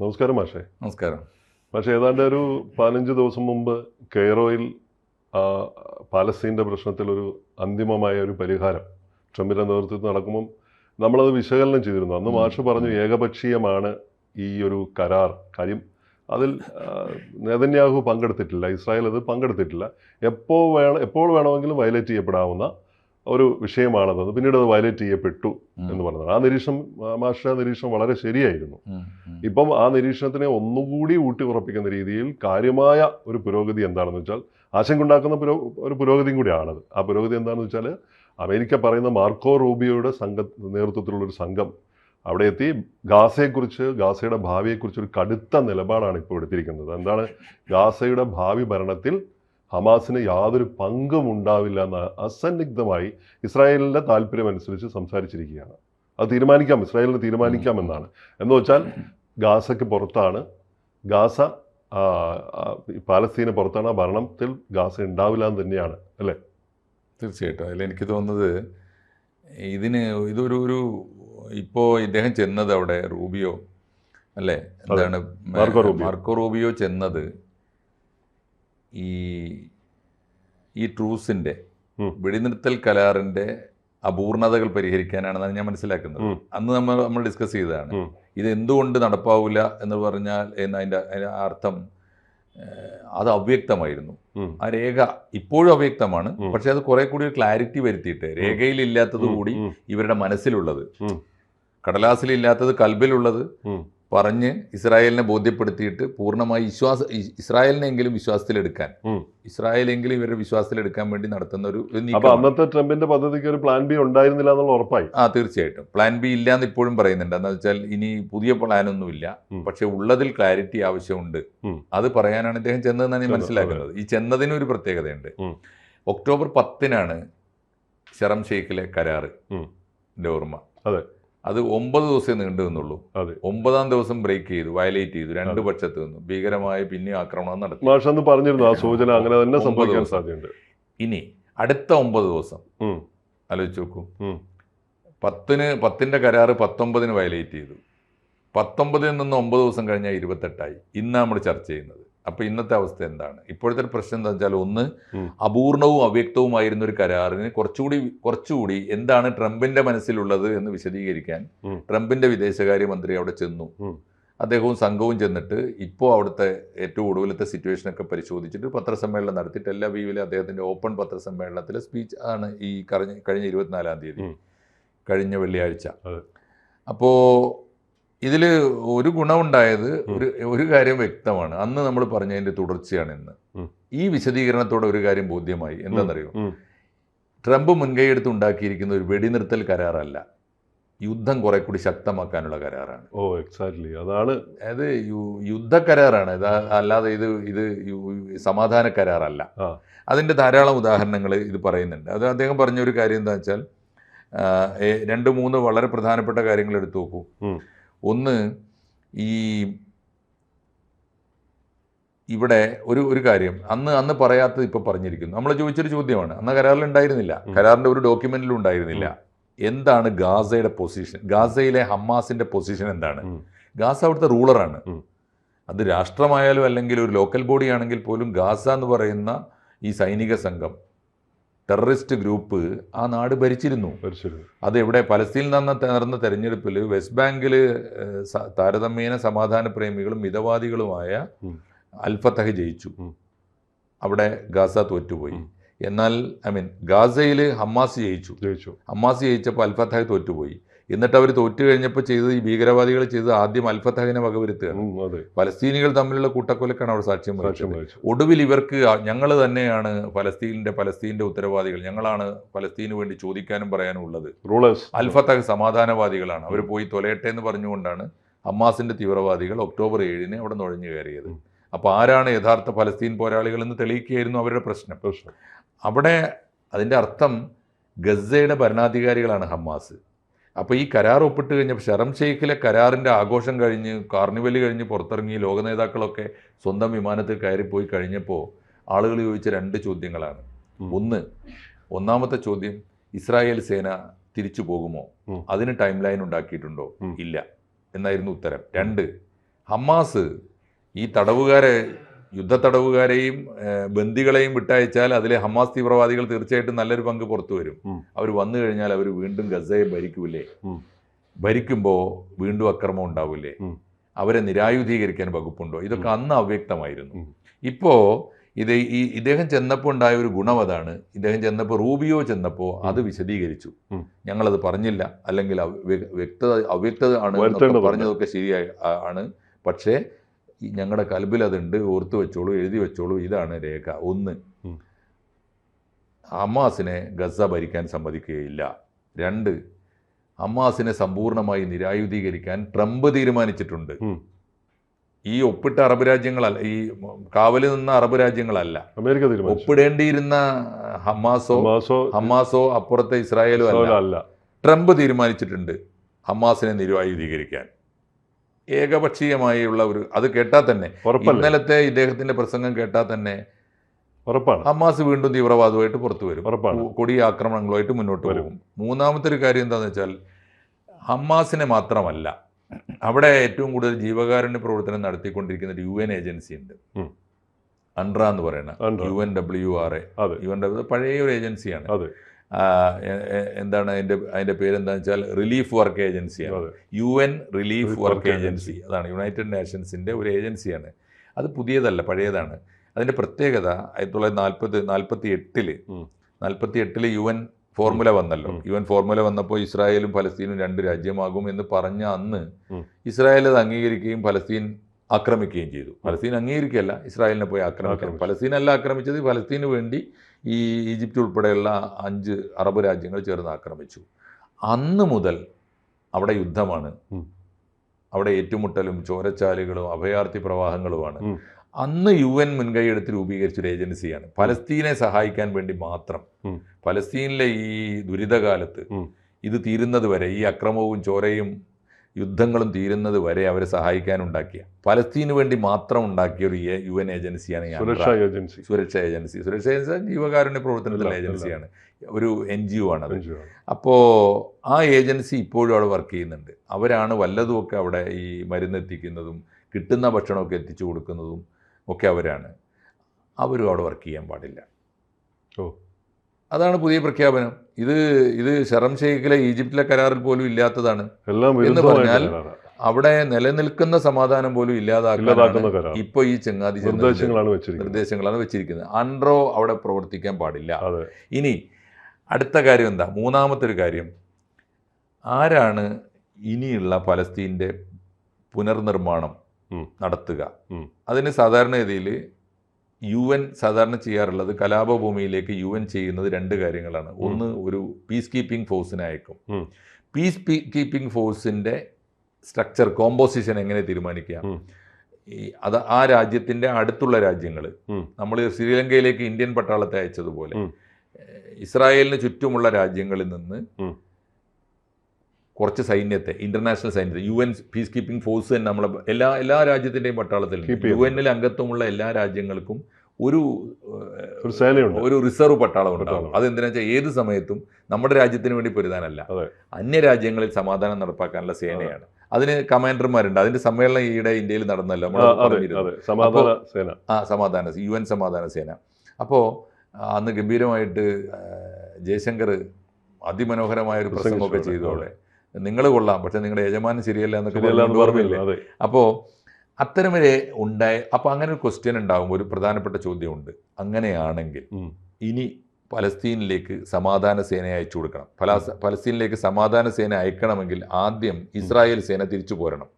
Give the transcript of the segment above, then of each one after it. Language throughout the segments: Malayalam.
നമസ്കാരം മാഷേ. നമസ്കാരം. പക്ഷേ ഏതാണ്ട് ഒരു പതിനഞ്ച് ദിവസം മുമ്പ് കെയ്റോയിൽ പാലസ്തീന്റെ പ്രശ്നത്തിൽ ഒരു അന്തിമമായ ഒരു പരിഹാരം ട്രംപിന്റെ നേതൃത്വത്തിൽ നടക്കുമ്പം നമ്മളത് വിശകലനം ചെയ്തിരുന്നു. അന്ന് മാഷ് പറഞ്ഞു ഏകപക്ഷീയമാണ് ഈ ഒരു കരാർ. കാര്യം അതിൽ നേതന്യാഹു പങ്കെടുത്തിട്ടില്ല ഇസ്രായേൽ അത് പങ്കെടുത്തിട്ടില്ല. എപ്പോൾ വേണം എപ്പോൾ വേണമെങ്കിലും വയലേറ്റ് ചെയ്യപ്പെടാവുന്ന ഒരു വിഷയമാണത് പിന്നീട് അത് വയലേറ്റ് ചെയ്യപ്പെട്ടു എന്ന് പറഞ്ഞത് ആ നിരീക്ഷണം മാഷ നിരീക്ഷണം വളരെ ശരിയായിരുന്നു. ഇപ്പം ആ നിരീക്ഷണത്തിനെ ഒന്നുകൂടി ഊട്ടി ഉറപ്പിക്കുന്ന രീതിയിൽ കാര്യമായ ഒരു പുരോഗതി എന്താണെന്ന് വെച്ചാൽ ആശങ്കുണ്ടാക്കുന്ന പുരോ ഒരു പുരോഗതിയും കൂടിയാണത്. ആ പുരോഗതി എന്താണെന്ന് വെച്ചാൽ അമേരിക്ക പറയുന്ന മാർക്കോ റൂബിയോയുടെ സംഘ നേതൃത്വത്തിലുള്ള ഒരു സംഘം അവിടെ എത്തി ഗാസയെക്കുറിച്ച് ഗാസയുടെ ഭാവിയെക്കുറിച്ച് ഒരു കടുത്ത നിലപാടാണ് ഇപ്പോൾ എടുത്തിരിക്കുന്നത്. എന്താണ്? ഗാസയുടെ ഭാവി ഭരണത്തിൽ ഹമാസിന് യാതൊരു പങ്കും ഉണ്ടാവില്ല എന്ന് അസന്നിഗ്ധമായി ഇസ്രായേലിന്റെ താല്പര്യമനുസരിച്ച് സംസാരിച്ചിരിക്കുകയാണ്. അത് തീരുമാനിക്കാം ഇസ്രായേലിന് തീരുമാനിക്കാമെന്നാണ് എന്ന് വെച്ചാൽ ഗാസയ്ക്ക് പുറത്താണ്. ഗാസ പാലസ്തീന് പുറത്താണ്. ആ ഭരണത്തിൽ ഗാസ ഉണ്ടാവില്ല എന്ന് തന്നെയാണ് അല്ലേ? തീർച്ചയായിട്ടും. അതിൽ എനിക്ക് തോന്നുന്നത് ഇതിന് ഇതൊരു ഒരു ഇപ്പോൾ ഇദ്ദേഹം ചെന്നത് അവിടെ റൂബിയോ അല്ലേ? എന്താണ് മാർക്കോ റൂബിയോ ചെന്നത് ഈ ഈ ട്രൂസിന്റെ ഉം. വെടിനിർത്തൽ കരാറിന്റെ അപൂർണതകൾ പരിഹരിക്കാനാണെന്നാണ് ഞാൻ മനസ്സിലാക്കുന്നത്. അന്ന് നമ്മൾ നമ്മൾ ഡിസ്കസ് ചെയ്തതാണ്. ഇത് എന്തുകൊണ്ട് നടപ്പാവില്ല എന്ന് പറഞ്ഞാൽ എന്ന അതിന്റെ അതിന്റെ അർത്ഥം അത് അവ്യക്തമായിരുന്നു. ആ രേഖ ഇപ്പോഴും അവ്യക്തമാണ്. പക്ഷെ അത് കുറെ കൂടി ക്ലാരിറ്റി വരുത്തിയിട്ട് രേഖയിൽ ഇല്ലാത്തത് കൂടി ഇവരുടെ മനസ്സിലുള്ളത്. കടലാസിലില്ലാത്തത് കൽബിലുള്ളത്. പറഞ്ഞ് ഇസ്രായേലിനെ ബോധ്യപ്പെടുത്തിയിട്ട് പൂർണമായി വിശ്വാസ ഇസ്രായേലിനെങ്കിലും വിശ്വാസത്തിലെടുക്കാൻ. ഇസ്രായേലെങ്കിലും ഇവരുടെ വിശ്വാസത്തിലെടുക്കാൻ വേണ്ടി നടത്തുന്ന ഒരു അന്നത്തെ ട്രംപിന്റെ പദ്ധതിക്ക് ഒരു പ്ലാൻ ബി ഉണ്ടായിരുന്നില്ല എന്നുള്ള ഉറപ്പായി. ആ തീർച്ചയായിട്ടും. പ്ലാൻ ബി ഇല്ല എന്ന് ഇപ്പോഴും പറയുന്നുണ്ട്. എന്താ വെച്ചാൽ ഇനി പുതിയ പ്ലാനൊന്നുമില്ല. പക്ഷെ ഉള്ളതിൽ ക്ലാരിറ്റി ആവശ്യമുണ്ട്. അത് പറയാനാണ് ഇദ്ദേഹം ചെന്നതെന്നാണ് ഞാൻ മനസ്സിലാക്കുന്നത്. ഈ ചെന്നതിന് ഒരു പ്രത്യേകതയുണ്ട് ഒക്ടോബർ പത്തിനാണ് ഷറം ഷെയ്ഖിലെ കരാറ് ഓർമ്മ. അതെ. അത് ഒമ്പത് ദിവസമേ നീണ്ടു നിന്നുള്ളൂ. അതെ. ഒമ്പതാം ദിവസം ബ്രേക്ക് ചെയ്തു വയലേറ്റ് ചെയ്തു രണ്ട്. പക്ഷത്ത് നിന്നു. ഭീകരമായ പിന്നെ ആക്രമണം നടത്തി. പറഞ്ഞിരുന്നു ആ സൂചന അങ്ങനെ തന്നെ സംഭവിക്കാൻ ദിവസം. സാധ്യതയുണ്ട്. ഇനി അടുത്ത ഒമ്പത് ദിവസം. ആലോചിച്ച് നോക്കൂ. പത്തിന് പത്തിന്റെ കരാറ് പത്തൊമ്പതിന് വയലേറ്റ് ചെയ്തു. പത്തൊമ്പതിൽ നിന്ന് ഒമ്പത് ദിവസം കഴിഞ്ഞാൽ ഇരുപത്തെട്ടായി. ഇന്നാണ് നമ്മൾ ചർച്ച ചെയ്യുന്നത്. അപ്പോൾ ഇന്നത്തെ അവസ്ഥ എന്താണ് ഇപ്പോഴത്തെ പ്രശ്നം എന്താ വെച്ചാൽ ഒന്ന്. അപൂർണവും അവ്യക്തവുമായിരുന്ന ഒരു കരാറിന് കുറച്ചുകൂടി കുറച്ചുകൂടി എന്താണ് ട്രംപിന്റെ മനസ്സിലുള്ളത് എന്ന് വിശദീകരിക്കാൻ. ട്രംപിന്റെ വിദേശകാര്യമന്ത്രി അവിടെ ചെന്നു. അദ്ദേഹവും സംഘവും ചെന്നിട്ട് ഇപ്പോൾ അവിടുത്തെ ഏറ്റവും ഒടുവിലത്തെ സിറ്റുവേഷനൊക്കെ പരിശോധിച്ചിട്ട് പത്രസമ്മേളനം എല്ലാ ടെല്ലവീവിലെ അദ്ദേഹത്തിന്റെ ഓപ്പൺ പത്രസമ്മേളനത്തിലെ സ്പീച്ച് ആണ് ഈ കഴിഞ്ഞ കഴിഞ്ഞ ഇരുപത്തിനാലാം തീയതി കഴിഞ്ഞ വെള്ളിയാഴ്ച. അപ്പോൾ ഇതിൽ ഒരു ഗുണമുണ്ടായത്. ഒരു ഒരു കാര്യം വ്യക്തമാണ്. അന്ന് നമ്മൾ പറഞ്ഞതിന്റെ തുടർച്ചയാണ് ഇന്ന്. ഈ വിശദീകരണത്തോടെ ഒരു കാര്യം ബോധ്യമായി. എന്താണെന്നറിയോ. ട്രംപ് മുൻകൈയെടുത്ത് ഉണ്ടാക്കിയിരിക്കുന്ന ഒരു വെടിനിർത്തൽ കരാറല്ല. യുദ്ധം കുറെ കൂടി ശക്തമാക്കാനുള്ള കരാറാണ്. ഓ എക്സാക്ട്ലി അതാണ് അത് യുദ്ധ കരാറാണ് അല്ലാതെ ഇത് ഇത് സമാധാന കരാറല്ല അതിന്റെ അതിന്റെ ധാരാളം ഉദാഹരണങ്ങൾ ഇത് പറയുന്നുണ്ട്. അത് അദ്ദേഹം പറഞ്ഞ ഒരു കാര്യം എന്താ വെച്ചാൽ രണ്ട് മൂന്ന് വളരെ പ്രധാനപ്പെട്ട കാര്യങ്ങൾ എടുത്തു നോക്കൂ. ഒന്ന് ഈ ഇവിടെ ഒരു ഒരു കാര്യം. അന്ന് അന്ന് പറയാത്തത് ഇപ്പൊ പറഞ്ഞിരിക്കുന്നു. നമ്മൾ ചോദിച്ചൊരു ചോദ്യമാണ്. അന്ന് കരാറിൽ ഉണ്ടായിരുന്നില്ല കരാറിന്റെ കരാറിന്റെ ഒരു ഡോക്യുമെന്റിലും ഉണ്ടായിരുന്നില്ല. എന്താണ് ഗാസയുടെ പൊസിഷൻ ഗാസയിലെ ഹമ്മാസിന്റെ പൊസിഷൻ എന്താണ്? ഗാസ അവിടുത്തെ റൂളറാണ്. അത് രാഷ്ട്രമായാലും അല്ലെങ്കിൽ ഒരു ലോക്കൽ ബോഡി ആണെങ്കിൽ പോലും ഗാസ എന്ന് പറയുന്ന ഈ സൈനിക സംഘം ടെററിസ്റ്റ് ഗ്രൂപ്പ് ആ നാട് ഭരിച്ചിരുന്നു. അത് ഇവിടെ പലസ്തീനിൽ നിന്ന് നടന്ന തെരഞ്ഞെടുപ്പിൽ വെസ്റ്റ് ബാങ്കിൽ താരതമ്യേന സമാധാന പ്രേമികളും മിതവാദികളുമായ. അൽഫത്തഹ് ജയിച്ചു. അവിടെ ഗാസ തോറ്റുപോയി. എന്നാൽ ഐ മീൻ ഗാസയിൽ ഹമ്മാസ് ജയിച്ചു. ജയിച്ചു. ഹമ്മാസ് ജയിച്ചപ്പോൾ അൽഫത്തഹ് തോറ്റുപോയി. എന്നിട്ട് അവർ തോറ്റു കഴിഞ്ഞപ്പോൾ ചെയ്തത് ഈ ഭീകരവാദികൾ ചെയ്തത് ആദ്യം അൽഫത്തഹിനെ വകവരുത്തുകയാണ്. ഫലസ്തീനികൾ പലസ്തീനികൾ തമ്മിലുള്ള കൂട്ടക്കൊലക്കാണ് അവർ സാക്ഷ്യം വഹിച്ചത്. ഒടുവിൽ ഇവർക്ക് ഞങ്ങൾ തന്നെയാണ് ഫലസ്തീനിന്റെ ഫലസ്തീന്റെ ഉത്തരവാദികൾ. ഞങ്ങളാണ് ഫലസ്തീന് വേണ്ടി ചോദിക്കാനും പറയാനും ഉള്ളത്. അൽഫത്തഹ് സമാധാനവാദികളാണ്. അവർ പോയി തൊലയട്ടെ എന്ന് പറഞ്ഞുകൊണ്ടാണ് അമ്മാസിന്റെ തീവ്രവാദികൾ ഒക്ടോബർ ഏഴിന് അവിടെ നുഴഞ്ഞു കയറിയത്. അപ്പോൾ ആരാണ് യഥാർത്ഥ ഫലസ്തീൻ പോരാളികൾ എന്ന് തെളിയിക്കുകയായിരുന്നു അവരുടെ പ്രശ്നം. അവിടെ അതിന്റെ അർത്ഥം ഗസയുടെ ഭരണാധികാരികളാണ് ഹമ്മാസ് അപ്പോൾ ഈ കരാർ ഒപ്പിട്ട് കഴിഞ്ഞപ്പോൾ ഷറം ഷെയ്ഖിലെ കരാറിന്റെ ആഘോഷം കഴിഞ്ഞ് കാർണിവൽ കഴിഞ്ഞ് പുറത്തിറങ്ങി ലോക നേതാക്കളൊക്കെ സ്വന്തം വിമാനത്തിൽ കയറിപ്പോയി കഴിഞ്ഞപ്പോൾ ആളുകൾ ചോദിച്ച രണ്ട് ചോദ്യങ്ങളാണ്. ഒന്ന് ഒന്നാമത്തെ ചോദ്യം ഇസ്രായേൽ സേന തിരിച്ചു പോകുമോ? അതിന് ടൈം ലൈൻ ഉണ്ടാക്കിയിട്ടുണ്ടോ ഇല്ല. എന്നായിരുന്നു ഉത്തരം. രണ്ട് ഹമാസ് ഈ തടവുകാരെ യുദ്ധ തടവുകാരെയും ഏഹ്, ബന്ദികളെയും വിട്ടയച്ചാൽ അതിലെ ഹമാസ് തീവ്രവാദികൾ തീർച്ചയായിട്ടും നല്ലൊരു പങ്ക് പുറത്തു വരും. അവർ വന്നു കഴിഞ്ഞാൽ അവർ വീണ്ടും ഗസയെ ഭരിക്കൂലേ? ഭരിക്കുമ്പോൾ വീണ്ടും അക്രമം ഉണ്ടാവില്ലേ അവരെ നിരായുധീകരിക്കാൻ വകുപ്പുണ്ടോ? ഇതൊക്കെ അന്ന് അവ്യക്തമായിരുന്നു. ഇപ്പോൾ ഇപ്പോ ഇത് ഈ ഇദ്ദേഹം ചെന്നപ്പോൾ ഉണ്ടായ ഒരു ഗുണം അതാണ്. ഇദ്ദേഹം ചെന്നപ്പോൾ റൂബിയോ ചെന്നപ്പോൾ അത് വിശദീകരിച്ചു. ഞങ്ങളത് പറഞ്ഞില്ല. അല്ലെങ്കിൽ വ്യക്തത അവ്യക്തത ആണ് പറഞ്ഞതൊക്കെ ശരിയായി ആണ്. പക്ഷേ ഞങ്ങളുടെ കൽബിൽ അതുണ്ട് ഓർത്ത് വെച്ചോളൂ എഴുതി വെച്ചോളൂ ഇതാണ് രേഖ. ഒന്ന് അമ്മാസിനെ ഹമാസിനെ ഗസ ഭരിക്കാൻ സമ്മതിക്കുകയില്ല. രണ്ട് ഹമാസിനെ സമ്പൂർണമായി നിരായുധീകരിക്കാൻ ട്രംപ് തീരുമാനിച്ചിട്ടുണ്ട്. ഈ ഒപ്പിട്ട അറബ് രാജ്യങ്ങളല്ല ഈ കാവലിൽ നിന്ന അറബ് രാജ്യങ്ങളല്ല. അമേരിക്ക ഒപ്പിടേണ്ടിയിരുന്ന ഹമാസോ ഹമാസോ അപ്പുറത്തെ ഇസ്രായേലോ അല്ല. ട്രംപ് തീരുമാനിച്ചിട്ടുണ്ട് ഹമാസിനെ നിരായുധീകരിക്കാൻ ഏകപക്ഷീയമായുള്ള ഒരു അത് കേട്ടാൽ തന്നെ. ഇന്നലത്തെ ഇദ്ദേഹത്തിന്റെ പ്രസംഗം കേട്ടാൽ തന്നെ ഉറപ്പാണ്. ഹമാസ് വീണ്ടും തീവ്രവാദമായിട്ട് പുറത്തു വരും. ഉറപ്പാണ്. കൊടിയ ആക്രമണങ്ങളുമായിട്ട് മുന്നോട്ട് വരും. മൂന്നാമത്തെ ഒരു കാര്യം എന്താണെന്ന് വെച്ചാൽ ഹമാസിനെ മാത്രമല്ല അവിടെ ഏറ്റവും കൂടുതൽ ജീവകാരുണ്യ പ്രവർത്തനം നടത്തിക്കൊണ്ടിരിക്കുന്ന ഒരു യു എൻ ഏജൻസി ഉണ്ട്. അൻഡ്ര എന്ന് പറയുന്ന U N W R A. U N W പഴയ ഒരു ഏജൻസിയാണ്. എന്താണ് അതിന്റെ അതിന്റെ പേരെന്താണെന്ന് വെച്ചാൽ റിലീഫ് വർക്ക് ഏജൻസിയാണ്. U N relief work agency. അതാണ് യുണൈറ്റഡ് നേഷൻസിന്റെ ഒരു ഏജൻസിയാണ്. അത് പുതിയതല്ല പഴയതാണ്. അതിന്റെ പ്രത്യേകത ആയിരത്തി തൊള്ളായിരത്തി നാൽപ്പത് നാൽപ്പത്തി എട്ടിൽ. നാൽപ്പത്തി എട്ടിൽ യു എൻ ഫോർമുല വന്നല്ലോ. യു എൻ ഫോർമുല വന്നപ്പോൾ ഇസ്രായേലും ഫലസ്തീനും രണ്ട് രാജ്യമാകും എന്ന് പറഞ്ഞ അന്ന് ഇസ്രായേൽ അത് അംഗീകരിക്കുകയും ഫലസ്തീൻ ആക്രമിക്കുകയും ചെയ്തു. ഫലസ്തീൻ അംഗീകരിക്കുകയല്ല. ഇസ്രായേലിനെ പോയി ആക്രമിക്കണം. ഫലസ്തീനല്ല ആക്രമിച്ചത്. ഫലസ്തീന് വേണ്ടി ഈ ഈജിപ്റ്റ് ഉൾപ്പെടെയുള്ള അഞ്ച് അറബ് രാജ്യങ്ങൾ ചേർന്ന് ആക്രമിച്ചു. അന്ന് മുതൽ അവിടെ യുദ്ധമാണ്. അവിടെ ഏറ്റുമുട്ടലും ചോരച്ചാലുകളും അഭയാർത്ഥി പ്രവാഹങ്ങളുമാണ്. അന്ന് യു എൻ മുൻകൈയെടുത്ത് രൂപീകരിച്ച ഒരു ഏജൻസിയാണ്. ഫലസ്തീനെ സഹായിക്കാൻ വേണ്ടി മാത്രം. ഫലസ്തീനിലെ ഈ ദുരിതകാലത്ത് ഇത് തീരുന്നത് വരെ ഈ അക്രമവും ചോരയും യുദ്ധങ്ങളും തീരുന്നത് വരെ അവരെ സഹായിക്കാനുണ്ടാക്കിയ. ഫലസ്തീന് വേണ്ടി മാത്രം ഉണ്ടാക്കിയ ഒരു യു എൻ ഏജൻസിയാണ് സുരക്ഷാ ഏജൻസി. സുരക്ഷാ ഏജൻസി. സുരക്ഷാ ഏജൻസി ജീവകാരുണ്യ പ്രവർത്തനത്തിലുള്ള ഏജൻസിയാണ്. ഒരു എൻ ജി ഒ ആണ്. അപ്പോൾ ആ ഏജൻസി ഇപ്പോഴും അവിടെ വർക്ക് ചെയ്യുന്നുണ്ട്. അവരാണ് വല്ലതുമൊക്കെ അവിടെ ഈ മരുന്ന് എത്തിക്കുന്നതും കിട്ടുന്ന ഭക്ഷണമൊക്കെ എത്തിച്ചു കൊടുക്കുന്നതും ഒക്കെ അവരാണ്. അവരും അവിടെ വർക്ക് ചെയ്യാൻ പാടില്ല. ഓ. അതാണ് പുതിയ പ്രഖ്യാപനം. ഇത് ഇത് ഷറം ഷെയ്ഖിലെ ഈജിപ്തിലെ കരാറിൽ പോലും ഇല്ലാത്തതാണ്. എന്ന് പറഞ്ഞാൽ അവിടെ നിലനിൽക്കുന്ന സമാധാനം പോലും ഇല്ലാതാക്കുന്ന ഇപ്പൊ ഈ ചങ്ങാതി നിർദ്ദേശങ്ങളാണ് വെച്ചിരിക്കുന്നത്. അൺറോ അവിടെ പ്രവർത്തിക്കാൻ പാടില്ല. ഇനി അടുത്ത കാര്യം എന്താ? മൂന്നാമത്തെ ഒരു കാര്യം. ആരാണ് ഇനിയുള്ള പലസ്തീന്റെ പുനർനിർമ്മാണം നടത്തുക. അതിന് സാധാരണഗതിയിൽ യു എൻ സാധാരണ ചെയ്യാറുള്ളത് കലാപഭൂമിയിലേക്ക് യു എൻ ചെയ്യുന്നത് രണ്ട് കാര്യങ്ങളാണ്. ഒന്ന് ഒരു പീസ് കീപ്പിംഗ് ഫോഴ്സിനെ അയക്കും. പീസ് കീപ്പിംഗ് ഫോഴ്സിന്റെ സ്ട്രക്ചർ കോമ്പോസിഷൻ എങ്ങനെ തീരുമാനിക്കുക അത് ആ രാജ്യത്തിന്റെ അടുത്തുള്ള രാജ്യങ്ങൾ നമ്മൾ ശ്രീലങ്കയിലേക്ക് ഇന്ത്യൻ പട്ടാളത്തെ അയച്ചതുപോലെ. ഇസ്രായേലിന് ചുറ്റുമുള്ള രാജ്യങ്ങളിൽ നിന്ന്. കുറച്ച് സൈന്യത്തെ ഇന്റർനാഷണൽ സൈന്യത്തെ U N peace keeping force തന്നെ നമ്മളെ എല്ലാ എല്ലാ രാജ്യത്തിന്റെയും പട്ടാളത്തിൽ യു എൻ എന്നിൽ അംഗത്വമുള്ള എല്ലാ രാജ്യങ്ങൾക്കും ഒരു ഒരു സേനയുണ്ട്. ഒരു റിസർവ് പട്ടാളം ഉണ്ടാവും. അതെന്തിനാ വെച്ചാൽ ഏത് സമയത്തും നമ്മുടെ രാജ്യത്തിന് വേണ്ടി പൊരുതാനല്ല. അന്യ രാജ്യങ്ങളിൽ സമാധാനം നടപ്പാക്കാനുള്ള സേനയാണ്. അതിന് കമാൻഡർമാരുണ്ട് അതിന്റെ സമ്മേളനം ഈയിടെ ഇന്ത്യയിൽ നടന്നല്ലോ. ആ, സമാധാന സേന. ആ സമാധാന യു എൻ സമാധാന സേന. അപ്പോൾ അന്ന് ഗംഭീരമായിട്ട് ജയശങ്കർ അതിമനോഹരമായ ഒരു പ്രസംഗമൊക്കെ ചെയ്തോളെ ചെയ്തു അവിടെ. നിങ്ങൾ കൊള്ളാം. പക്ഷെ നിങ്ങളുടെ യജമാനൻ ശരിയല്ല എന്നൊക്കെ ഓർമ്മയില്ല? അപ്പോൾ അത്തരമൊരു ഉണ്ടായ അപ്പോൾ അങ്ങനെ ഒരു ക്വസ്റ്റ്യൻ ഉണ്ടാകും ഒരു പ്രധാനപ്പെട്ട ചോദ്യമുണ്ട്. അങ്ങനെയാണെങ്കിൽ ഇനി പലസ്തീനിലേക്ക് സമാധാന സേന അയച്ചു കൊടുക്കണം. പലസ്തീനിലേക്ക് സമാധാന സേന അയക്കണമെങ്കിൽ ആദ്യം ഇസ്രായേൽ സേന തിരിച്ചു പോരണം.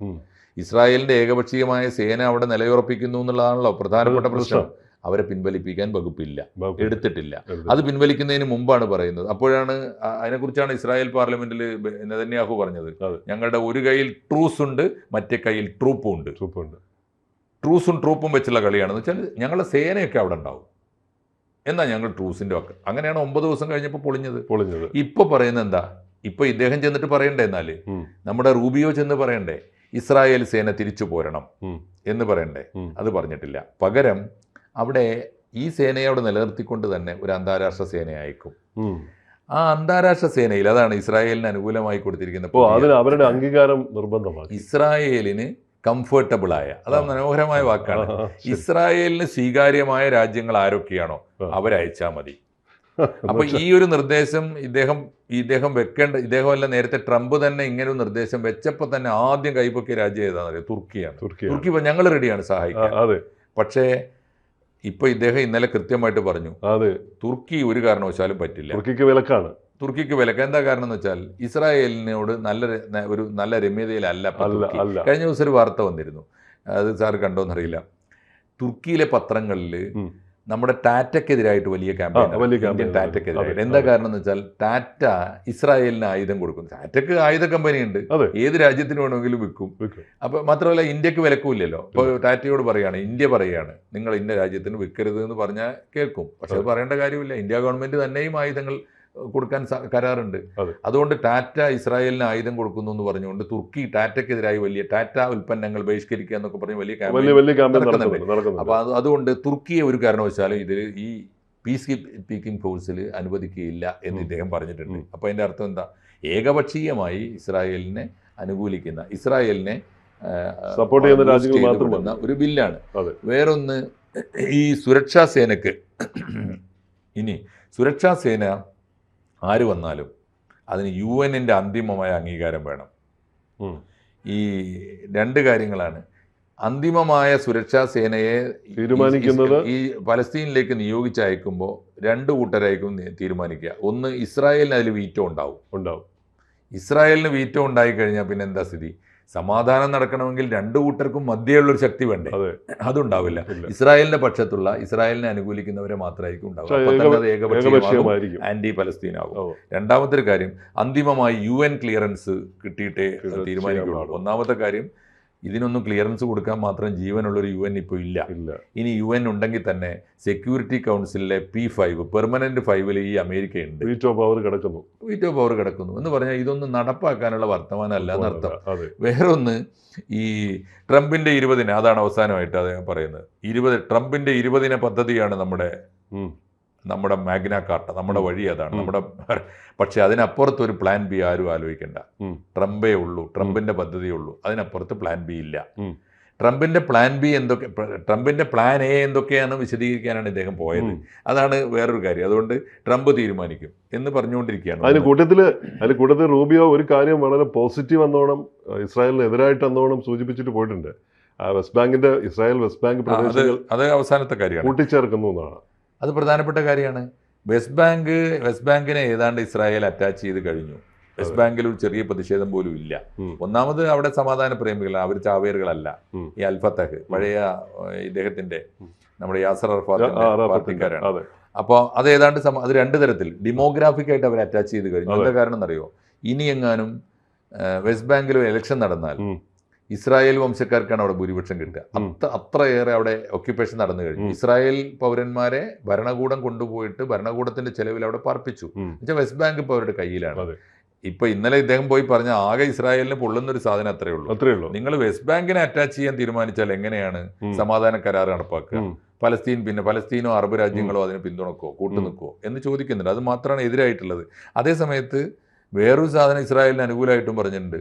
ഇസ്രായേലിന്റെ ഏകപക്ഷീയമായ സേന അവിടെ നിലയുറപ്പിക്കുന്നു എന്നുള്ളതാണല്ലോ പ്രധാനപ്പെട്ട പ്രശ്നം. അവരെ പിൻവലിപ്പിക്കാൻ വകുപ്പില്ല എടുത്തിട്ടില്ല. അത് പിൻവലിക്കുന്നതിന് മുമ്പാണ് പറയുന്നത്. അപ്പോഴാണ് അതിനെക്കുറിച്ചാണ് ഇസ്രായേൽ പാർലമെന്റിൽ നെതന്യാഹു പറഞ്ഞത്. ഞങ്ങളുടെ ഒരു കയ്യിൽ ട്രൂസ് ഉണ്ട് മറ്റേ കയ്യിൽ ട്രൂപ്പും ഉണ്ട്. ട്രൂസും ട്രൂപ്പും വെച്ചുള്ള കളിയാണെന്ന് വെച്ചാൽ ഞങ്ങളുടെ സേനയൊക്കെ അവിടെ ഉണ്ടാവും. എന്നാ ഞങ്ങൾ ട്രൂസിന്റെ ഒക്കെ? അങ്ങനെയാണ് ഒമ്പത് ദിവസം കഴിഞ്ഞപ്പോൾ പൊളിഞ്ഞത്. പൊളിഞ്ഞത്. ഇപ്പൊ പറയുന്നത് എന്താ? ഇപ്പൊ ഇദ്ദേഹം ചെന്നിട്ട് പറയണ്ടേ എന്നാൽ? നമ്മുടെ റൂബിയോ ചെന്ന് പറയണ്ടേ? ഇസ്രായേൽ സേന തിരിച്ചു പോരണം എന്ന് പറയണ്ടേ? അത് പറഞ്ഞിട്ടില്ല. പകരം അവിടെ ഈ സേനയെ അവിടെ നിലനിർത്തിക്കൊണ്ട് തന്നെ ഒരു അന്താരാഷ്ട്ര സേന അയക്കും ആ അന്താരാഷ്ട്ര സേനയിൽ അതാണ് ഇസ്രായേലിന് അനുകൂലമായി കൊടുത്തിരിക്കുന്ന അപ്പോൾ പുതിയ- അതിന് അവരുടെ അംഗീകാരം നിർബന്ധമാണ് ഇസ്രായേലിന് കംഫർട്ടബിൾ ആയ അത് മനോഹരമായ വാക്കാണ്. ഇസ്രായേലിന് സ്വീകാര്യമായ രാജ്യങ്ങൾ ആരൊക്കെയാണോ. അവരയച്ചാൽ മതി. അപ്പൊ ഈ ഒരു നിർദ്ദേശം ഇദ്ദേഹം ഇദ്ദേഹം വെക്കേണ്ട ഇദ്ദേഹമല്ല നേരത്തെ ട്രംപ് തന്നെ ഇങ്ങനെ ഒരു നിർദ്ദേശം വെച്ചപ്പോൾ തന്നെ ആദ്യം കൈപ്പൊക്കിയ രാജ്യം ഏതാണെന്ന് അറിയാം തുർക്കിയാണ്. തുർക്കി ഇപ്പൊ ഞങ്ങൾ റെഡിയാണ് സഹായിക്കാൻ. പക്ഷേ ഇപ്പൊ ഇദ്ദേഹം ഇന്നലെ കൃത്യമായിട്ട് പറഞ്ഞു അതെ. തുർക്കി ഒരു കാരണവശാലും പറ്റില്ല. തുർക്കിക്ക് വിലക്കാണ്. തുർക്കിക്ക് വിലക്ക്. എന്താ കാരണം എന്ന് വെച്ചാൽ ഇസ്രായേലിനോട് നല്ല ഒരു നല്ല രമ്യതയിലല്ല. കഴിഞ്ഞ ദിവസം ഒരു വാർത്ത വന്നിരുന്നു. അത് സാർ കണ്ടോന്നറിയില്ല. തുർക്കിയിലെ പത്രങ്ങളിൽ. നമ്മുടെ ടാറ്റയ്ക്കെതിരായിട്ട് വലിയ ക്യാമ്പയിൻ വലിയ ഇന്ത്യൻ ടാറ്റയ്ക്കെതിരായിട്ട് എന്താ കാരണം എന്ന് വെച്ചാൽ ടാറ്റ ഇസ്രായേലിന് ആയുധം കൊടുക്കുന്നു. ടാറ്റയ്ക്ക് ആയുധ കമ്പനിയുണ്ട് ഏത് രാജ്യത്തിന് വേണമെങ്കിലും വിൽക്കും. വിൽക്കും. അപ്പൊ മാത്രമല്ല ഇന്ത്യയ്ക്ക് വിലക്കൂല്ലല്ലോ. ഇപ്പൊ ടാറ്റയോട് പറയാണ് ഇന്ത്യ പറയാണ് നിങ്ങൾ ഇന്ന രാജ്യത്തിന് വിൽക്കരുത് എന്ന് പറഞ്ഞാൽ കേൾക്കും. പക്ഷെ അത് പറയേണ്ട കാര്യമില്ല. ഇന്ത്യ ഗവൺമെന്റ് തന്നെയും ആയുധങ്ങൾ കൊടുക്കാൻ കരാറുണ്ട്. അതുകൊണ്ട് ടാറ്റ ഇസ്രായേലിന് ആയുധം കൊടുക്കുന്നു എന്ന് പറഞ്ഞുകൊണ്ട് തുർക്കി ടാറ്റയ്ക്കെതിരായി വലിയ ടാറ്റ ഉൽപ്പന്നങ്ങൾ ബഹിഷ്കരിക്കുക എന്നൊക്കെ പറഞ്ഞ് വലിയ അപ്പൊ അതുകൊണ്ട് തുർക്കിയെ ഒരു കാരണവശാലും ഇതിൽ ഈ പീസ് കീപ്പിംഗ് ഫോഴ്സിൽ അനുവദിക്കുകയില്ല എന്ന്. ഇദ്ദേഹം പറഞ്ഞിട്ടുണ്ട്. അപ്പോൾ അപ്പൊ അതിന്റെ അർത്ഥം എന്താ? ഏകപക്ഷീയമായി ഇസ്രായേലിനെ അനുകൂലിക്കുന്ന ഇസ്രായേലിനെ സപ്പോർട്ട് ചെയ്യുന്ന രാജ്യങ്ങൾ ചെയ്ത് മാത്രം വിടുന്ന ഒരു ബില്ലാണ്. വേറൊന്ന് ഈ സുരക്ഷാ സേനക്ക് ഇനി സുരക്ഷാ സേന ആര് വന്നാലും അതിന് യു എന്നിന്റെ അന്തിമമായ അംഗീകാരം വേണം. ഈ രണ്ട് കാര്യങ്ങളാണ്. അന്തിമമായ സുരക്ഷാ സേനയെ തീരുമാനിക്കുന്നത് ഈ പലസ്തീനിലേക്ക് നിയോഗിച്ചയക്കുമ്പോൾ രണ്ട് കൂട്ടരായിരിക്കും തീരുമാനിക്കുക. ഒന്ന് ഇസ്രായേലിന് അതിൽ വീറ്റോ ഉണ്ടാവും. ഉണ്ടാവും. ഇസ്രായേലിന് വീറ്റോ ഉണ്ടായി കഴിഞ്ഞാൽ പിന്നെ എന്താ സ്ഥിതി? സമാധാനം നടക്കണമെങ്കിൽ രണ്ടു കൂട്ടർക്കും മധ്യയുള്ളൊരു ശക്തി വേണ്ടേ? അതെ. അതുണ്ടാവില്ല. ഇസ്രായേലിന്റെ പക്ഷത്തുള്ള ഇസ്രായേലിനെ അനുകൂലിക്കുന്നവരെ മാത്രമായിരിക്കും ഉണ്ടാവുക. ആന്റി പലസ്തീൻ ആകും രണ്ടാമത്തെ ഒരു കാര്യം അന്തിമമായി യു എൻ ക്ലിയറൻസ് കിട്ടിയിട്ടേ തീരുമാനിക്കുകയുള്ളൂ. തീരുമാനിക്കുള്ളൂ ഒന്നാമത്തെ കാര്യം ഇതിനൊന്നും ക്ലിയറൻസ് കൊടുക്കാൻ മാത്രം ജീവനുള്ള ഒരു യു എൻ ഇപ്പോൾ ഇല്ല. ഇനി യു എൻ ഉണ്ടെങ്കിൽ തന്നെ സെക്യൂരിറ്റി കൗൺസിലിലെ പി ഫൈവ് പെർമനന്റ് ഫൈവിൽ ഈ അമേരിക്കയുണ്ട്. വീറ്റോ പവർ കിടക്കുന്നു. വീറ്റോ പവർ കിടക്കുന്നു. എന്ന് പറഞ്ഞാൽ ഇതൊന്നും നടപ്പാക്കാനുള്ള വർത്തമാനമല്ല എന്നർത്ഥം. വേറൊന്ന് ഈ ട്രംപിന്റെ ഇരുപതിന് അതാണ് അവസാനമായിട്ട് അദ്ദേഹം പറയുന്നത്. ഇരുപത് ട്രംപിന്റെ ഇരുപതിന പദ്ധതിയാണ് നമ്മുടെ. നമ്മുടെ മാഗ്ന കാർട്ട നമ്മുടെ വഴി അതാണ്. നമ്മുടെ പക്ഷേ അതിനപ്പുറത്ത് ഒരു പ്ലാൻ ബി ആരും ആലോചിക്കണ്ട. ട്രംപേ ഉള്ളൂ ട്രംപിന്റെ പദ്ധതിയേ ഉള്ളൂ. അതിനപ്പുറത്ത് പ്ലാൻ ബി ഇല്ല. ട്രംപിന്റെ പ്ലാൻ ബി എന്തൊക്കെ ട്രംപിന്റെ പ്ലാൻ എ എന്തൊക്കെയാണ് വിശദീകരിക്കാനാണ് ഇദ്ദേഹം പോയത്. അതാണ് വേറൊരു കാര്യം. അതുകൊണ്ട് ട്രംപ് തീരുമാനിക്കും എന്ന് പറഞ്ഞുകൊണ്ടിരിക്കുകയാണ്. അതിന് കൂട്ടത്തിൽ അതിന് കൂട്ടത്തിൽ റൂബിയോ ഒരു കാര്യം വളരെ പോസിറ്റീവ് എന്നോണം ഇസ്രായേലിന് എതിരായിട്ട് എന്നോണം സൂചിപ്പിച്ചിട്ട് പോയിട്ടുണ്ട്. വെസ്റ്റ് ബാങ്കിന്റെ ഇസ്രായേൽ വെസ്റ്റ് ബാങ്ക് പ്രദേശങ്ങൾ അത് അവസാനത്തെ കാര്യമാണ്. കൂട്ടിച്ചേർക്കുന്നു എന്നാണ്. അത് പ്രധാനപ്പെട്ട കാര്യമാണ്. വെസ്റ്റ് ബാങ്ക് വെസ്റ്റ് ബാങ്കിനെ ഏതാണ്ട് ഇസ്രായേൽ അറ്റാച്ച് ചെയ്ത് കഴിഞ്ഞു. വെസ്റ്റ്. ബാങ്കിൽ ഒരു ചെറിയ പ്രതിഷേധം പോലും ഇല്ല. ഒന്നാമത് അവിടെ സമാധാന പ്രേമികളാണ് അവർ ചാവേറുകളല്ല. ഈ അൽഫത്തഹ് പഴയ ഇദ്ദേഹത്തിന്റെ നമ്മുടെ യാസർ അർഫാത്തിന്റെ പാർട്ടിക്കാരാണ്. അപ്പോൾ അത് ഏതാണ്ട് അത് രണ്ട് തരത്തിൽ ഡെമോഗ്രാഫിക് ആയിട്ട് അവർ അറ്റാച്ച് ചെയ്ത് കഴിഞ്ഞു. എന്താ കാരണം എന്നറിയോ? ഇനി എങ്ങാനും വെസ്റ്റ് ബാങ്കിൽ ഒരു ഇലക്ഷൻ നടന്നാൽ. ഇസ്രായേൽ വംശക്കാർക്കാണ് അവിടെ ഭൂരിപക്ഷം കിട്ടുക. അത്ര അത്രയേറെ അവിടെ ഒക്യുപ്പേഷൻ നടന്നു കഴിഞ്ഞു. ഇസ്രായേൽ പൗരന്മാരെ ഭരണകൂടം കൊണ്ടുപോയിട്ട് ഭരണകൂടത്തിന്റെ ചെലവിൽ അവിടെ പാർപ്പിച്ചു. എന്നുവെച്ചാൽ വെസ്റ്റ് ബാങ്ക് ഇപ്പോൾ അവരുടെ കയ്യിലാണ്. ഇപ്പൊ ഇന്നലെ ഇദ്ദേഹം പോയി പറഞ്ഞ ആകെ ഇസ്രായേലിന് പൊള്ളുന്ന ഒരു സാധനം അത്രേ ഉള്ളൂ. അത്രേ ഉള്ളൂ. നിങ്ങൾ വെസ്റ്റ് ബാങ്കിനെ അറ്റാച്ച് ചെയ്യാൻ തീരുമാനിച്ചാൽ എങ്ങനെയാണ് സമാധാന കരാർ നടപ്പാക്കുക. പലസ്തീൻ പിന്നെ പലസ്തീനോ അറബ് രാജ്യങ്ങളോ അതിനെ പിന്തുണക്കോ കൂട്ടുനിൽക്കോ എന്ന് ചോദിക്കുന്നുണ്ട്. അത് മാത്രമാണ് എതിരായിട്ടുള്ളത്. അതേസമയത്ത് വേറൊരു സാധനം ഇസ്രായേലിന് അനുകൂലമായിട്ടും പറഞ്ഞിട്ടുണ്ട്.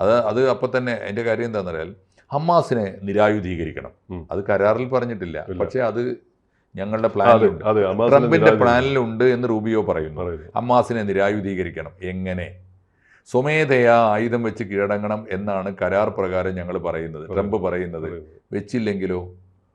അത് അത് അപ്പൊ തന്നെ അതിന്റെ കാര്യം എന്താണെന്ന് പറയാൽ ഹമാസിനെ നിരായുധീകരിക്കണം അത് കരാറിൽ പറഞ്ഞിട്ടില്ല. പക്ഷേ അത് ഞങ്ങളുടെ പ്ലാനിലുണ്ട്. ട്രംപിന്റെ പ്ലാനിലുണ്ട് എന്ന് റൂബിയോ പറയുന്നു. ഹമാസിനെ നിരായുധീകരിക്കണം. എങ്ങനെ? സ്വമേധയാ ആയുധം വെച്ച് കീഴടങ്ങണം എന്നാണ് കരാർ പ്രകാരം ഞങ്ങൾ പറയുന്നത് ട്രംപ് പറയുന്നത്. പറയുന്നു. വെച്ചില്ലെങ്കിലോ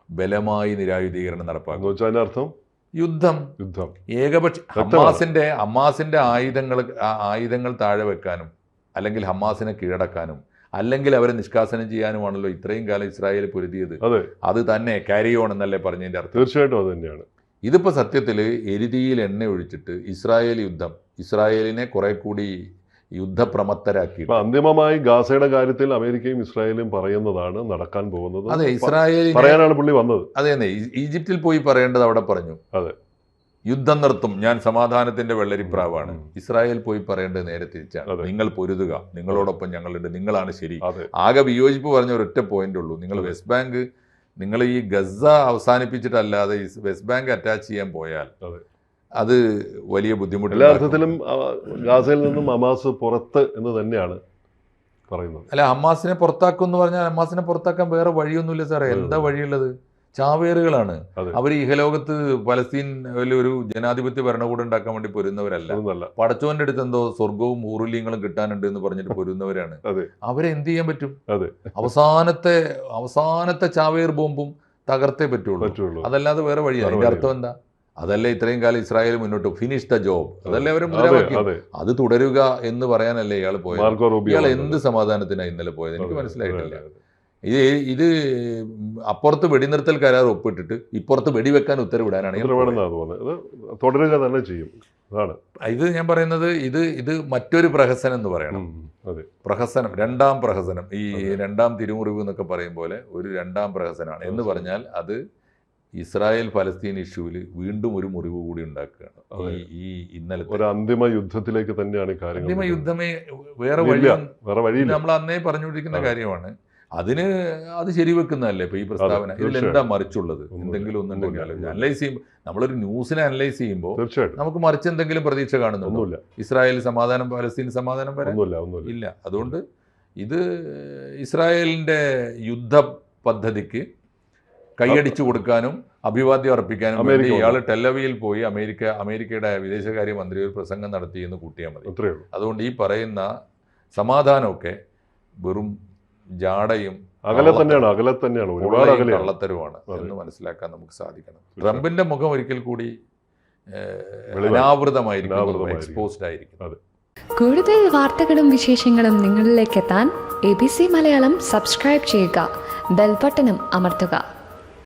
ബലമായി നിരായുധീകരണം നടപ്പാക്കും. അർത്ഥം യുദ്ധം. യുദ്ധം. ഏകപക്ഷ അമ്മാസിന്റെ ഹമാസിന്റെ ഹമാസിന്റെ ആയുധങ്ങൾ ആയുധങ്ങൾ താഴെ വെക്കാനും അല്ലെങ്കിൽ ഹമാസിനെ കീഴടക്കാനും അല്ലെങ്കിൽ അവരെ നിഷ്കാസനം ചെയ്യാനുമാണല്ലോ ഇത്രയും കാലം ഇസ്രായേൽ പൊരുതിയത്. അതെ. അത് തന്നെ ക്യാരി ഓൺ എന്നല്ലേ പറഞ്ഞതിന്റെ അർത്ഥം. തീർച്ചയായിട്ടും അത് തന്നെയാണ്. ഇതിപ്പോൾ സത്യത്തിൽ എരുതിയിൽ എണ്ണ ഒഴിച്ചിട്ട് ഇസ്രായേൽ യുദ്ധം ഇസ്രായേലിനെ കുറെ കൂടി യുദ്ധപ്രമത്തരാക്കി. അന്തിമമായി ഗാസയുടെ കാര്യത്തിൽ അമേരിക്കയും ഇസ്രായേലും പറയുന്നതാണ് നടക്കാൻ പോകുന്നത്. അതെ ഇസ്രായേൽ പറയാനാണ് പുള്ളി വന്നത്. അതെ അതെ. ഈജിപ്തിൽ പോയി പറയേണ്ടത് അവിടെ പറഞ്ഞു. അതെ. യുദ്ധം നിർത്തും. ഞാൻ സമാധാനത്തിന്റെ വെള്ളരിപ്രാവാണ്. ഇസ്രായേൽ പോയി പറയേണ്ടത് നേരെ തിരിച്ചാണ്. നിങ്ങൾ പൊരുതുക. നിങ്ങളോടൊപ്പം ഞങ്ങളുണ്ട്. നിങ്ങളാണ് ശരി. ആകെ വിയോജിപ്പ് പറഞ്ഞ ഒരൊറ്റ പോയിന്റ് ഉള്ളൂ. നിങ്ങൾ വെസ്റ്റ് ബാങ്ക് നിങ്ങൾ ഈ ഗസ അവസാനിപ്പിച്ചിട്ടല്ലാതെ ഈ വെസ്റ്റ് ബാങ്ക് അറ്റാച്ച് ചെയ്യാൻ പോയാൽ അത്. വലിയ ബുദ്ധിമുട്ട് എല്ലാ അർത്ഥത്തിലും ഗാസയിൽ നിന്നും അമാസ് പുറത്ത് എന്ന് തന്നെയാണ് പറയുന്നത്. അല്ല ഹമാസിനെ പുറത്താക്കും എന്ന് പറഞ്ഞാൽ ഹമാസിനെ പുറത്താക്കാൻ വേറെ വഴിയൊന്നുമില്ല സാറേ. എന്താ വഴിയുള്ളത്? ചാവേറുകളാണ്. അവർ ഇഹലോകത്ത് പലസ്തീൻ ഒരു ജനാധിപത്യ ഭരണകൂടം ഉണ്ടാക്കാൻ വേണ്ടി പൊരുന്നവരല്ല. പടച്ചോന്റെ അടുത്ത് എന്തോ സ്വർഗവും ഊറുല്യങ്ങളും കിട്ടാനുണ്ട് എന്ന് പറഞ്ഞിട്ട് പൊരുന്നവരാണ്. അവരെ എന്ത് ചെയ്യാൻ പറ്റും? അവസാനത്തെ അവസാനത്തെ ചാവേർ ബോംബും തകർത്തേ പറ്റുള്ളൂ. അതല്ലാതെ വേറെ വഴിയാണ് അതിന്റെ അർത്ഥം എന്താ? അതല്ലേ ഇത്രയും കാലം ഇസ്രായേൽ മുന്നോട്ട് ഫിനിഷ് ദ ജോബ് അതല്ലേ അവരെ അതെ മുദ്രാവാക്യം? അത്. തുടരുക എന്ന് പറയാനല്ലേ ഇയാൾ പോയത്? ഇയാൾ എന്ത് സമാധാനത്തിനാണ് ഇന്നലെ പോയത്? എനിക്ക് മനസ്സിലായിട്ടില്ല. ഇത് ഇത് അപ്പുറത്ത് വെടിനിർത്തൽ കരാർ ഒപ്പിട്ടിട്ട് ഇപ്പുറത്ത് വെടിവെക്കാൻ ഉത്തരവിടാനാണ് തുടരുക തന്നെ ചെയ്യും. അതാണ്. ഇത് ഞാൻ പറയുന്നത് ഇത് ഇത് മറ്റൊരു പ്രഹസനം എന്ന് പറയണം. പ്രഹസനം രണ്ടാം പ്രഹസനം. ഈ രണ്ടാം തിരുമുറിവ് എന്നൊക്കെ പറയും പോലെ ഒരു രണ്ടാം പ്രഹസനമാണ് എന്ന് പറഞ്ഞാൽ അത് ഇസ്രായേൽ ഫലസ്തീൻ ഇഷ്യൂവിൽ വീണ്ടും ഒരു മുറിവ് കൂടി ഉണ്ടാക്കുകയാണ്. ഈ ഇന്നലെ ഒരു അന്തിമ യുദ്ധത്തിലേക്ക് തന്നെയാണ് കാര്യങ്ങൾ അന്തിമ യുദ്ധമേ വേറെ വഴി വേറെ വഴിയില്ല. നമ്മൾ അന്നേ പറഞ്ഞുകൊണ്ടിരിക്കുന്ന കാര്യമാണ്. അതിന് അത് ശരിവെക്കുന്നതല്ലേ ഇപ്പൊ ഈ പ്രസ്താവന. ഇതിൽ എന്താ മറിച്ചുള്ളത്? എന്തെങ്കിലും ഒന്നുണ്ടെങ്കിൽ അനലൈസ് ചെയ്യുമ്പോൾ നമ്മളൊരു ന്യൂസിനെ അനലൈസ് ചെയ്യുമ്പോൾ തീർച്ചയായിട്ടും. നമുക്ക് മറിച്ച് എന്തെങ്കിലും പ്രതീക്ഷ കാണുന്നുണ്ടോ? ഇസ്രായേൽ സമാധാനം പാലസ്തീൻ സമാധാനം വരെ? ഇല്ല. അതുകൊണ്ട് ഇത് ഇസ്രായേലിന്റെ യുദ്ധ പദ്ധതിക്ക് കൈയടിച്ചു കൊടുക്കാനും അഭിവാദ്യം അർപ്പിക്കാനും വേണ്ടി ഇയാൾ ടെല്ലവിയിൽ പോയി അമേരിക്ക അമേരിക്കയുടെ വിദേശകാര്യ മന്ത്രി ഒരു പ്രസംഗം നടത്തി എന്ന് കൂട്ടിയാൽ മതി. അതുകൊണ്ട് ഈ പറയുന്ന സമാധാനമൊക്കെ വെറും ജാടയും അകലെ തന്നെയാണ് അകലെ തന്നെയാണ് ഒരുപാട് പൊള്ളയും കള്ളത്തരവുമാണ് എന്ന് മനസ്സിലാക്കാൻ നമുക്ക് സാധിക്കണം. ട്രംപിന്റെ മുഖം ഒരിക്കൽ കൂടി അനാവൃതമായിരിക്കും. എക്സ്പോസ്ഡ് ആയിരിക്കും കൂടുതൽ വാർത്തകളും വിശേഷങ്ങളും നിങ്ങളിലേക്ക് എത്താൻ A B C Malayalam subscribe ചെയ്യുക ബെൽബട്ടനും അമർത്തുക.